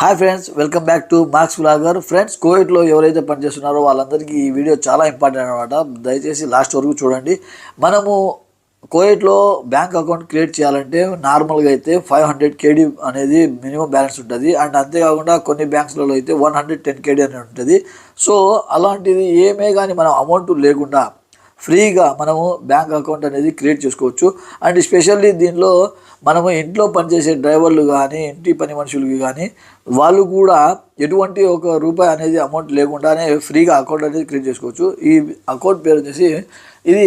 Hi friends welcome back to marks blogger friends కోవిడ్లో ఎవరైతే పనిచేస్తున్నారో వాళ్ళందరికీ ఈ వీడియో చాలా ఇంపార్టెంట్ అనమాట దయచేసి లాస్ట్ వరకు చూడండి. మనము కోవిడ్లో బ్యాంక్ అకౌంట్ క్రియేట్ చేయాలంటే నార్మల్గా అయితే ఫైవ్ హండ్రెడ్ కేడీ అనేది మినిమం బ్యాలెన్స్ ఉంటుంది. అండ్ అంతేకాకుండా కొన్ని బ్యాంక్స్లలో అయితే వన్ హండ్రెడ్ టెన్ కేడీ అనేది ఉంటుంది. సో అలాంటిది ఏమే కానీ మనం అమౌంట్ లేకుండా ఫ్రీగా మనము బ్యాంక్ అకౌంట్ అనేది క్రియేట్ చేసుకోవచ్చు. అండ్ స్పెషల్లీ దీనిలో మనము ఇంట్లో పనిచేసే డ్రైవర్లు కానీ ఇంటి పని మనుషులకి కానీ వాళ్ళు కూడా ఎటువంటి ఒక రూపాయి అనేది అమౌంట్ లేకుండానే ఫ్రీగా అకౌంట్ అనేది క్రియేట్ చేసుకోవచ్చు. ఈ అకౌంట్ పేరు వచ్చేసి ఇది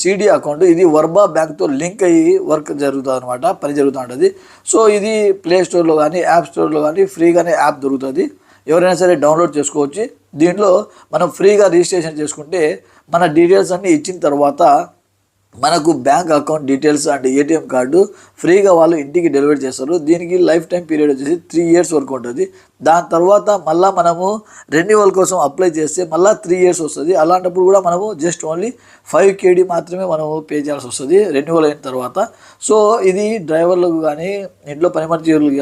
సిడి అకౌంట్. ఇది వర్బా బ్యాంక్తో లింక్ అయ్యి వర్క్ జరుగుతుంది అనమాట పని జరుగుతూ ఉంటుంది సో ఇది ప్లే స్టోర్లో కానీ యాప్ స్టోర్లో కానీ ఫ్రీగానే యాప్ దొరుకుతుంది. ఎవరైనా సరే డౌన్లోడ్ చేసుకోవచ్చు. దీంట్లో మనం ఫ్రీగా రిజిస్ట్రేషన్ చేసుకుంటే మన డీటెయిల్స్ అన్నీ ఇచ్చిన తర్వాత మనకు bank account details and ATM card ఫ్రీగా వాళ్ళు ఇంటికి డెలివరీ చేస్తారు. దీనికి లైఫ్ టైం పీరియడ్ వచ్చేసి త్రీ ఇయర్స్ వరకు ఉంటుంది. దాని తర్వాత మళ్ళీ మనము రెన్యువల్ కోసం అప్లై చేస్తే మళ్ళీ త్రీ ఇయర్స్ వస్తుంది. అలాంటప్పుడు కూడా మనము జస్ట్ ఓన్లీ ఫైవ్ కేడీ మాత్రమే మనము పే చేయాల్సి వస్తుంది రెన్యువల్ అయిన తర్వాత. సో ఇది డ్రైవర్లకు కానీ ఇంట్లో పని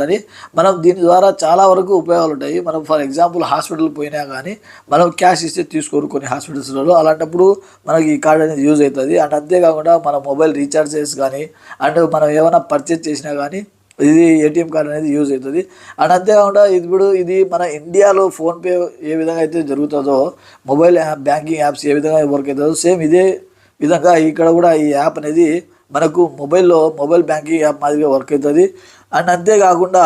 కానీ మనం దీని ద్వారా చాలా వరకు ఉపయోగాలు ఉంటాయి. మనం ఫర్ ఎగ్జాంపుల్ హాస్పిటల్ పోయినా కానీ మనం క్యాష్ ఇస్తే తీసుకోరు కొన్ని హాస్పిటల్స్లలో అలాంటప్పుడు మనకి ఈ కార్డ్ అనేది యూజ్ అవుతుంది. అండ్ అంతేకాకుండా మన మొబైల్ రీఛార్జెస్ కానీ అండ్ మనం ఏమైనా పర్చేస్ చేసినా కానీ ఇది ఏటీఎం కార్డ్ అనేది యూజ్ అవుతుంది. అండ్ అంతేకాకుండా ఇప్పుడు ఇది మన ఇండియాలో ఫోన్పే ఏ విధంగా అయితే జరుగుతుందో మొబైల్ యాప్ బ్యాంకింగ్ యాప్స్ ఏ విధంగా వర్క్ అవుతుందో సేమ్ ఇదే విధంగా ఇక్కడ కూడా ఈ యాప్ అనేది మనకు మొబైల్లో మొబైల్ బ్యాంకింగ్ యాప్ మాదిరిగా వర్క్ అవుతుంది. అండ్ అంతేకాకుండా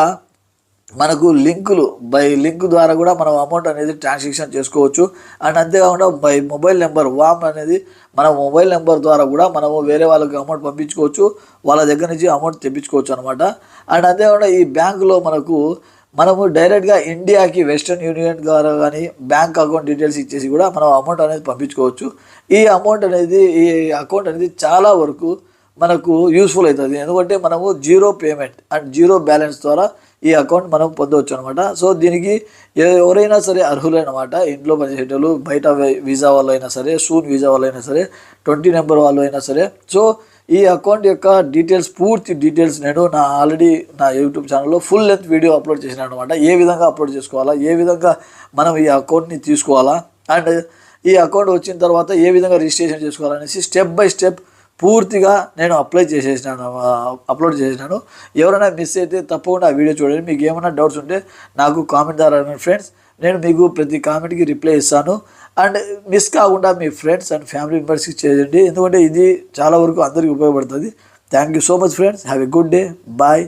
మనకు లింకులు బై లింక్ ద్వారా కూడా మనం అమౌంట్ అనేది ట్రాన్సాక్షన్ చేసుకోవచ్చు. అండ్ అంతేకాకుండా బై మొబైల్ నెంబర్ వామ్ అనేది మన మొబైల్ నెంబర్ ద్వారా కూడా మనము వేరే వాళ్ళకి అమౌంట్ పంపించుకోవచ్చు. వాళ్ళ దగ్గర నుంచి అమౌంట్ తెప్పించుకోవచ్చు అనమాట అండ్ అంతేకాకుండా ఈ బ్యాంకులో మనకు మనము డైరెక్ట్గా ఇండియాకి వెస్ట్రన్ యూనియన్ ద్వారా కానీ బ్యాంక్ అకౌంట్ డీటెయిల్స్ ఇచ్చేసి కూడా మనం అమౌంట్ అనేది పంపించుకోవచ్చు. ఈ అమౌంట్ అనేది ఈ అకౌంట్ అనేది చాలా వరకు మనకు యూస్ఫుల్ అవుతుంది. ఎందుకంటే మనము zero payment and zero balance ద్వారా ఈ అకౌంట్ మనం పొందవచ్చు అనమాట సో దీనికి ఎవరైనా సరే అర్హులైనమాట. ఇంట్లో పనిచేసేటోళ్ళు బయట వీసా వాళ్ళు అయినా సరే సూన్ వీసా వాళ్ళు అయినా సరే ట్వంటీ నెంబర్ వాళ్ళు అయినా సరే. సో ఈ అకౌంట్ యొక్క డీటెయిల్స్ పూర్తి డీటెయిల్స్ నేను నా ఆల్రెడీ నా యూట్యూబ్ ఛానల్లో ఫుల్ లెంత్ వీడియో అప్లోడ్ చేసినాను అనమాట ఏ విధంగా అప్లోడ్ చేసుకోవాలా ఏ విధంగా మనం ఈ అకౌంట్ని తీసుకోవాలా అండ్ ఈ అకౌంట్ వచ్చిన తర్వాత ఏ విధంగా రిజిస్ట్రేషన్ చేసుకోవాలనేసి స్టెప్ బై స్టెప్ పూర్తిగా నేను అప్లై చేసేసినాను అప్లోడ్ చేసినాను ఎవరైనా మిస్ అయితే తప్పకుండా ఆ వీడియో చూడండి. మీకు ఏమైనా డౌట్స్ ఉంటే నాకు కామెంట్ ద్వారా ఫ్రెండ్స్ నేను మీకు ప్రతి కామెంట్కి రిప్లై ఇస్తాను. అండ్ మిస్ కాకుండా మీ ఫ్రెండ్స్ అండ్ ఫ్యామిలీ మెంబర్స్కి చేయండి. ఎందుకంటే ఇది చాలా వరకు అందరికీ ఉపయోగపడుతుంది. Thank you so much friends have a good day bye